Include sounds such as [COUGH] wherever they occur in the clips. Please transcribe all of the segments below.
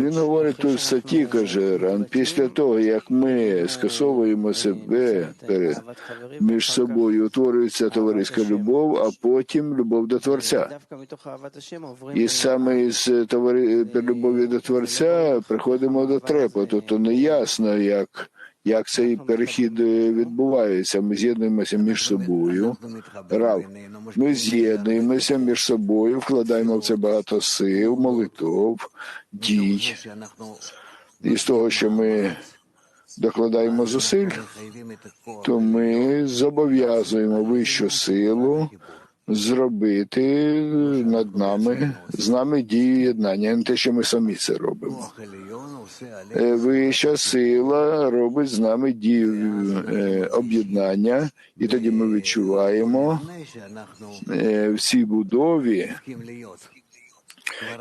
Він говорить тут в статті, каже Ран, після того, як ми скасовуємо себе між собою, утворюється товариська любов, а потім любов до Творця. І саме з е, товари... любові до Творця приходимо до трепу. Тобто неясно, як як цей перехід е, відбувається. Ми з'єднуємося між собою. Рав, ми з'єднуємося між собою, вкладаємо в це багато сил, молитов, дій. І з того, що ми докладаємо зусиль, то ми зобов'язуємо вищу силу зробити над нами з нами дію єднання, не те, що ми самі це робимо. Е, Вища сила робить з нами дію е, об'єднання, і тоді ми відчуваємо е, в цій будові,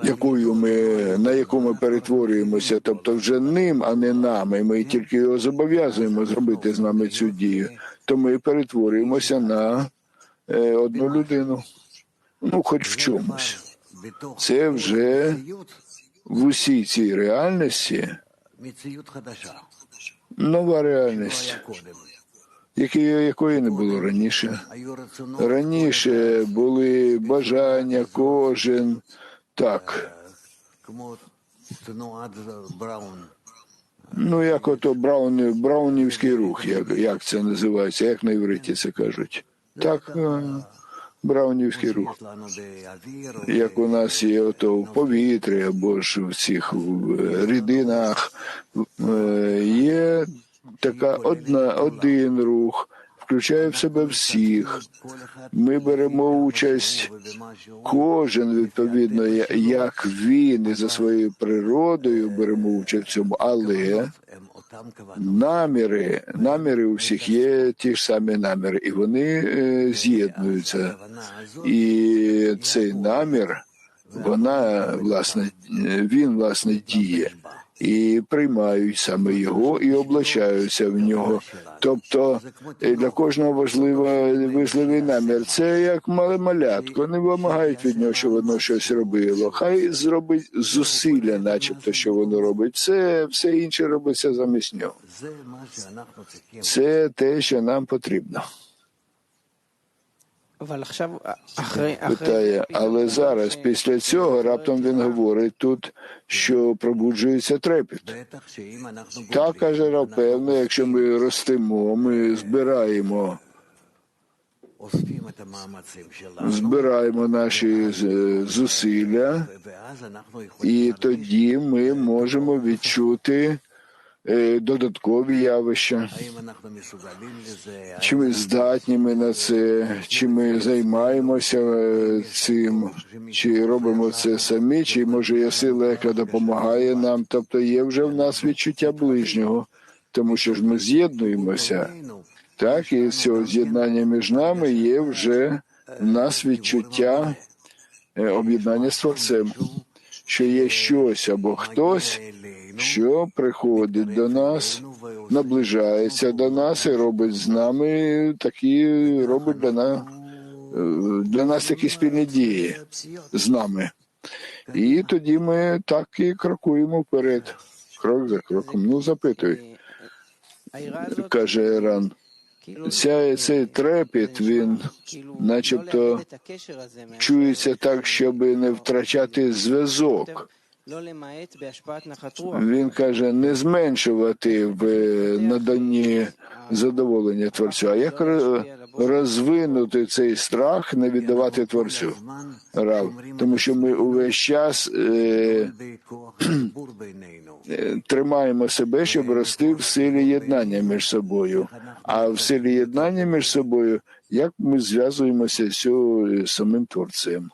якою ми на яку ми перетворюємося, тобто вже ним, а не нами. Ми тільки його зобов'язуємо зробити з нами цю дію. То ми перетворюємося на одну людину. Ну, хоч в чомусь. Це вже в усій цій реальності нова реальність, якої, якої не було раніше. Раніше були бажання, кожен так. Ну, як ото Браун, Браунівський рух, як, як це називається, як на івриті це кажуть. Так, е, Браунівський рух. Як у нас є ото в повітрі або ж в цих рідинах, е, є така одна, один рух, включає в себе всіх. Ми беремо участь кожен відповідно, як він і за своєю природою беремо участь в цьому, але наміри, наміри у всіх є ті ж самі наміри, і вони е, з'єднуються. І цей намір, вона власне, е, він власне діє. І приймають саме його і облачаються в нього. Тобто е, для кожного важливо важливий намір. Це як мале малятко. Не вимагають від нього, щоб воно щось робило. Хай зробить зусилля, начебто, що воно робить. Все, все інше робиться замість нього. Це те, що нам потрібно. Питає, але зараз, після цього, раптом він говорить тут, що пробуджується трепіт. Так каже Рав, певно, якщо ми ростемо, ми збираємо, збираємо наші зусилля, і тоді ми можемо відчути додаткові явища. Чи ми здатні ми на це, чи ми займаємося е, цим, чи робимо це самі, чи може є сила, яка допомагає нам. Тобто є вже в нас відчуття ближнього, тому що ж ми з'єднуємося. Так, і цього з'єднання між нами є вже в нас відчуття е, об'єднання з Творцем, що є щось або хтось, що приходить до нас, наближається до нас і робить з нами такі, робить для нас е, для нас такі спільні дії з нами. І тоді ми так і крокуємо вперед, крок за кроком. Ну, запитуй, каже Іран. Ця, цей трепіт, він начебто чується так, щоб не втрачати зв'язок він каже, не зменшувати в е, наданні задоволення творцю, а як розвинути цей страх, не віддавати творцю рав, тому що ми увесь час е, [CLEARS THROAT] тримаємо себе, щоб рости в силі єднання між собою. А в силі єднання між собою, як ми зв'язуємося з самим творцем.